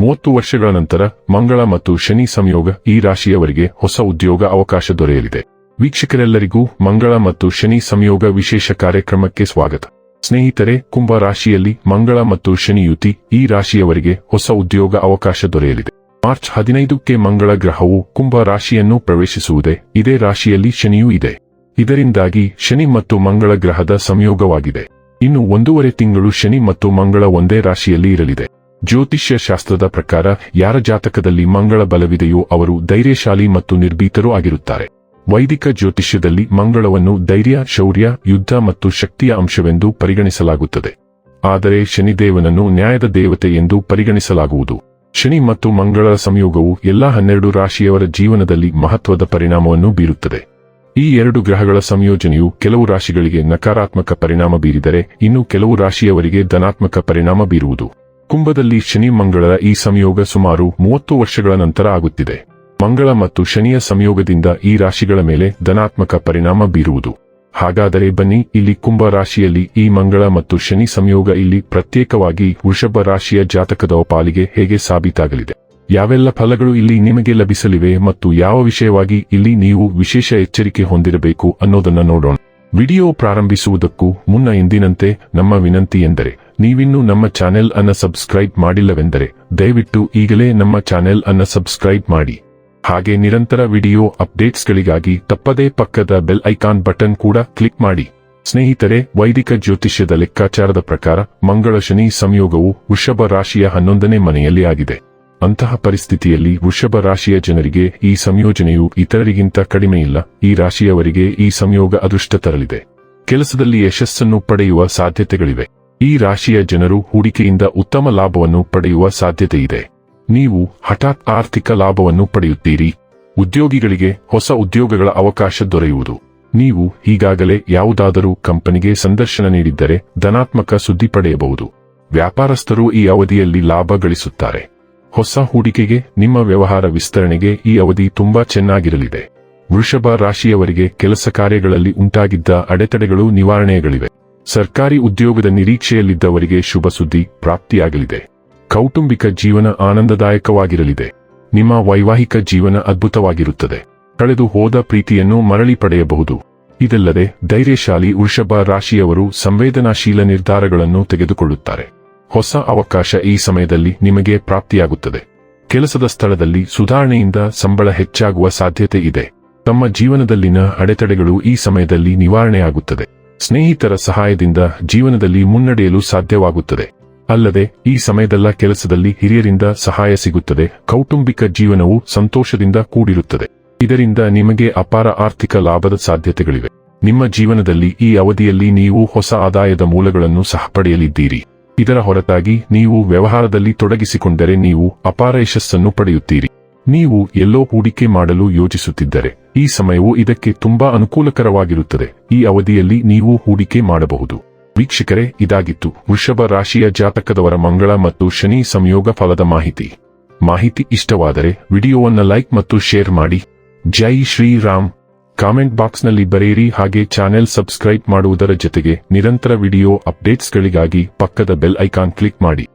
ಮೂವತ್ತು ವರ್ಷಗಳ ನಂತರ, ಮಂಗಳ ಮತ್ತು ಶನಿ ಸಂಯೋಗ ಈ ರಾಶಿಯವರಿಗೆ ಹೊಸ ಉದ್ಯೋಗ ಅವಕಾಶ ದೊರೆಯಲಿದೆ. ವೀಕ್ಷಕರೆಲ್ಲರಿಗೂ ಮಂಗಳ ಮತ್ತು ಶನಿ ಸಂಯೋಗ ವಿಶೇಷ ಕಾರ್ಯಕ್ರಮಕ್ಕೆ ಸ್ವಾಗತ. ಸ್ನೇಹಿತರೆ, ಕುಂಭ ರಾಶಿಯಲ್ಲಿ ಮಂಗಳ ಮತ್ತು ಶನಿ ಯುತಿ ಈ ರಾಶಿಯವರಿಗೆ ಹೊಸ ಉದ್ಯೋಗ ಅವಕಾಶ ದೊರೆಯಲಿದೆ. ಮಾರ್ಚ್ ಹದಿನೈದಕ್ಕೆ ಮಂಗಳ ಗ್ರಹವು ಕುಂಭ ರಾಶಿಯನ್ನು ಪ್ರವೇಶಿಸುವುದೇ ಇದೇ ರಾಶಿಯಲ್ಲಿ ಶನಿಯೂ ಇದೆ. ಇದರಿಂದಾಗಿ ಶನಿ ಮತ್ತು ಮಂಗಳ ಗ್ರಹದ ಸಂಯೋಗವಾಗಿದೆ. ಇನ್ನು ಒಂದೂವರೆ ತಿಂಗಳು ಶನಿ ಮತ್ತು ಮಂಗಳ ಒಂದೇ ರಾಶಿಯಲ್ಲಿ ಇರಲಿದೆ. ಜ್ಯೋತಿಷ್ಯ ಶಾಸ್ತ್ರದ ಪ್ರಕಾರ ಯಾರ ಜಾತಕದಲ್ಲಿ ಮಂಗಳ ಬಲವಿದೆಯೋ ಅವರು ಧೈರ್ಯಶಾಲಿ ಮತ್ತು ನಿರ್ಭೀತರೂ ಆಗಿರುತ್ತಾರೆ. ವೈದಿಕ ಜ್ಯೋತಿಷ್ಯದಲ್ಲಿ ಮಂಗಳವನ್ನು ಧೈರ್ಯ, ಶೌರ್ಯ, ಯುದ್ಧ ಮತ್ತು ಶಕ್ತಿಯ ಅಂಶವೆಂದು ಪರಿಗಣಿಸಲಾಗುತ್ತದೆ. ಆದರೆ ಶನಿದೇವನನ್ನು ನ್ಯಾಯದ ದೇವತೆ ಎಂದು ಪರಿಗಣಿಸಲಾಗುವುದು. ಶನಿ ಮತ್ತು ಮಂಗಳ ಸಂಯೋಗವು ಎಲ್ಲಾ ಹನ್ನೆರಡು ರಾಶಿಯವರ ಜೀವನದಲ್ಲಿ ಮಹತ್ವದ ಪರಿಣಾಮವನ್ನು ಬೀರುತ್ತದೆ. ಈ ಎರಡು ಗ್ರಹಗಳ ಸಂಯೋಜನೆಯು ಕೆಲವು ರಾಶಿಗಳಿಗೆ ನಕಾರಾತ್ಮಕ ಪರಿಣಾಮ ಬೀರಿದರೆ, ಇನ್ನು ಕೆಲವು ರಾಶಿಯವರಿಗೆ ಧನಾತ್ಮಕ ಪರಿಣಾಮ ಬೀರುವುದು. ಕುಂಭದಲ್ಲಿ ಶನಿ ಮಂಗಳರ ಈ ಸಂಯೋಗ ಸುಮಾರು ಮೂವತ್ತು ವರ್ಷಗಳ ನಂತರ ಆಗುತ್ತಿದೆ. ಮಂಗಳ ಮತ್ತು ಶನಿಯ ಸಂಯೋಗದಿಂದ ಈ ರಾಶಿಗಳ ಮೇಲೆ ಧನಾತ್ಮಕ ಪರಿಣಾಮ ಬೀರುವುದು. ಹಾಗಾದರೆ ಬನ್ನಿ, ಇಲ್ಲಿ ಕುಂಭ ರಾಶಿಯಲ್ಲಿ ಈ ಮಂಗಳ ಮತ್ತು ಶನಿ ಸಂಯೋಗ ಇಲ್ಲಿ ಪ್ರತ್ಯೇಕವಾಗಿ ವೃಷಭ ರಾಶಿಯ ಜಾತಕದ ಪಾಲಿಗೆ ಹೇಗೆ ಸಾಬೀತಾಗಲಿದೆ? ಯಾವೆಲ್ಲ ಫಲಗಳು ಇಲ್ಲಿ ನಿಮಗೆ ಲಭಿಸಲಿವೆ ಮತ್ತು ಯಾವ ವಿಷಯವಾಗಿ ಇಲ್ಲಿ ನೀವು ವಿಶೇಷ ಎಚ್ಚರಿಕೆ ಹೊಂದಿರಬೇಕು ಅನ್ನೋದನ್ನ ನೋಡೋಣ. ವಿಡಿಯೋ ಪ್ರಾರಂಭಿಸುವುದಕ್ಕೂ ಮುನ್ನ ಎಂದಿನಂತೆ ನಮ್ಮ ವಿನಂತಿ ಎಂದರೆ ನೀವಿನ್ನೂ ನಮ್ಮ ಚಾನೆಲ್ ಅನ್ನ ಸಬ್ಸ್ಕ್ರೈಬ್ ಮಾಡಿಲ್ಲವೆಂದರೆ ದಯವಿಟ್ಟು ಈಗಲೇ ನಮ್ಮ ಚಾನೆಲ್ ಅನ್ನ ಸಬ್ಸ್ಕ್ರೈಬ್ ಮಾಡಿ. ಹಾಗೆ ನಿರಂತರ ವಿಡಿಯೋ ಅಪ್ಡೇಟ್ಸ್ಗಳಿಗಾಗಿ ತಪ್ಪದೇ ಪಕ್ಕದ ಬೆಲ್ ಐಕಾನ್ ಬಟನ್ ಕೂಡ ಕ್ಲಿಕ್ ಮಾಡಿ. ಸ್ನೇಹಿತರೆ, ವೈದಿಕ ಜ್ಯೋತಿಷ್ಯದ ಲೆಕ್ಕಾಚಾರದ ಪ್ರಕಾರ ಮಂಗಳ ಶನಿ ಸಂಯೋಗವು ವೃಷಭ ರಾಶಿಯ ಹನ್ನೊಂದನೇ ಮನೆಯಲ್ಲಿ ಆಗಿದೆ. ಅಂತಹ ಪರಿಸ್ಥಿತಿಯಲ್ಲಿ ವೃಷಭ ರಾಶಿಯ ಜನರಿಗೆ ಈ ಸಂಯೋಜನೆಯು ಇತರರಿಗಿಂತ ಕಡಿಮೆಯಿಲ್ಲ, ಈ ರಾಶಿಯವರಿಗೆ ಈ ಸಂಯೋಗ ಅದೃಷ್ಟ ತರಲಿದೆ. ಕೆಲಸದಲ್ಲಿ ಯಶಸ್ಸನ್ನು ಪಡೆಯುವ ಸಾಧ್ಯತೆಗಳಿವೆ. ಈ ರಾಶಿಯ ಜನರು ಹೂಡಿಕೆಯಿಂದ ಉತ್ತಮ ಲಾಭವನ್ನು ಪಡೆಯುವ ಸಾಧ್ಯತೆಯಿದೆ. ನೀವು ಹಠಾತ್ ಆರ್ಥಿಕ ಲಾಭವನ್ನು ಪಡೆಯುತ್ತೀರಿ. ಉದ್ಯೋಗಿಗಳಿಗೆ ಹೊಸ ಉದ್ಯೋಗಗಳ ಅವಕಾಶ ದೊರೆಯುವುದು. ನೀವು ಈಗಾಗಲೇ ಯಾವುದಾದರೂ ಕಂಪನಿಗೆ ಸಂದರ್ಶನ ನೀಡಿದ್ದರೆ ಧನಾತ್ಮಕ ಸುದ್ದಿ ಪಡೆಯಬಹುದು. ವ್ಯಾಪಾರಸ್ಥರು ಈ ಅವಧಿಯಲ್ಲಿ ಲಾಭ ಗಳಿಸುತ್ತಾರೆ. ಹೊಸ ಹೂಡಿಕೆಗೆ ನಿಮ್ಮ ವ್ಯವಹಾರ ವಿಸ್ತರಣೆಗೆ ಈ ಅವಧಿ ತುಂಬಾ ಚೆನ್ನಾಗಿರಲಿದೆ. ವೃಷಭ ರಾಶಿಯವರಿಗೆ ಕೆಲಸ ಕಾರ್ಯಗಳಲ್ಲಿ ಉಂಟಾಗಿದ್ದ ಅಡೆತಡೆಗಳು ನಿವಾರಣೆಗಳಿವೆ. ಸರ್ಕಾರಿ ಉದ್ಯೋಗದ ನಿರೀಕ್ಷೆಯಲ್ಲಿದ್ದವರಿಗೆ ಶುಭ ಸುದ್ದಿ ಪ್ರಾಪ್ತಿಯಾಗಲಿದೆ. ಕೌಟುಂಬಿಕ ಜೀವನ ಆನಂದದಾಯಕವಾಗಿರಲಿದೆ. ನಿಮ್ಮ ವೈವಾಹಿಕ ಜೀವನ ಅದ್ಭುತವಾಗಿರುತ್ತದೆ. ಕಳೆದು ಹೋದ ಪ್ರೀತಿಯನ್ನು ಮರಳಿ ಪಡೆಯಬಹುದು. ಇದಲ್ಲದೆ ಧೈರ್ಯಶಾಲಿ ವೃಷಭ ರಾಶಿಯವರು ಸಂವೇದನಾಶೀಲ ನಿರ್ಧಾರಗಳನ್ನು ತೆಗೆದುಕೊಳ್ಳುತ್ತಾರೆ. ಹೊಸ ಅವಕಾಶ ಈ ಸಮಯದಲ್ಲಿ ನಿಮಗೆ ಪ್ರಾಪ್ತಿಯಾಗುತ್ತದೆ. ಕೆಲಸದ ಸ್ಥಳದಲ್ಲಿ ಸುಧಾರಣೆಯಿಂದ ಸಂಬಳ ಹೆಚ್ಚಾಗುವ ಸಾಧ್ಯತೆ ಇದೆ. ತಮ್ಮ ಜೀವನದಲ್ಲಿನ ಅಡೆತಡೆಗಳು ಈ ಸಮಯದಲ್ಲಿ ನಿವಾರಣೆಯಾಗುತ್ತದೆ. ಸ್ನೇಹಿತರ ಸಹಾಯದಿಂದ ಜೀವನದಲ್ಲಿ ಮುನ್ನಡೆಯಲು ಸಾಧ್ಯವಾಗುತ್ತದೆ. ಅಲ್ಲದೆ, ಈ ಸಮಯದಲ್ಲ ಕೆಲಸದಲ್ಲಿ ಹಿರಿಯರಿಂದ ಸಹಾಯ ಸಿಗುತ್ತದೆ, ಕೌಟುಂಬಿಕ ಜೀವನವು ಸಂತೋಷದಿಂದ ಕೂಡಿರುತ್ತದೆ. ಇದರಿಂದ ನಿಮಗೆ ಅಪಾರ ಆರ್ಥಿಕ ಲಾಭದ ಸಾಧ್ಯತೆಗಳಿವೆ. ನಿಮ್ಮ ಜೀವನದಲ್ಲಿ ಈ ಅವಧಿಯಲ್ಲಿ ನೀವು ಹೊಸ ಆದಾಯದ ಮೂಲಗಳನ್ನು ಸಹ ಪಡೆಯಲಿದ್ದೀರಿ. ಇದರ ಹೊರತಾಗಿ ನೀವು ವ್ಯವಹಾರದಲ್ಲಿ ತೊಡಗಿಸಿಕೊಂಡರೆ ನೀವು ಅಪಾರ ಯಶಸ್ಸನ್ನು ಪಡೆಯುತ್ತೀರಿ. ನೀವು ಎಲ್ಲೋ ಹೂಡಿಕೆ ಮಾಡಲು ಯೋಚಿಸುತ್ತಿದ್ದರೆ, ಈ ಸಮಯವು ಇದಕ್ಕೆ ತುಂಬಾ ಅನುಕೂಲಕರವಾಗಿರುತ್ತದೆ. ಈ ಅವಧಿಯಲ್ಲಿ ನೀವು ಹೂಡಿಕೆ ಮಾಡಬಹುದು. ವೀಕ್ಷಕರೇ, ಇದಾಗಿತ್ತು ವೃಷಭ ರಾಶಿಯ ಜಾತಕದವರ ಮಂಗಳ ಮತ್ತು ಶನಿ ಸಂಯೋಗ ಫಲದ ಮಾಹಿತಿ. ಮಾಹಿತಿ ಇಷ್ಟವಾದರೆ ವಿಡಿಯೋವನ್ನ ಲೈಕ್ ಮತ್ತು ಶೇರ್ ಮಾಡಿ. ಜೈ ಶ್ರೀರಾಮ್ ಕಾಮೆಂಟ್ ಬಾಕ್ಸ್ನಲ್ಲಿ ಬರೆಯಿರಿ ಹಾಗೆ ಚಾನೆಲ್ ಸಬ್ಸ್ಕ್ರೈಬ್ ಮಾಡುವುದರ ಜೊತೆಗೆ ನಿರಂತರ ವಿಡಿಯೋ ಅಪ್ಡೇಟ್ಸ್ಗಳಿಗಾಗಿ ಪಕ್ಕದ ಬೆಲ್ ಐಕಾನ್ ಕ್ಲಿಕ್ ಮಾಡಿ.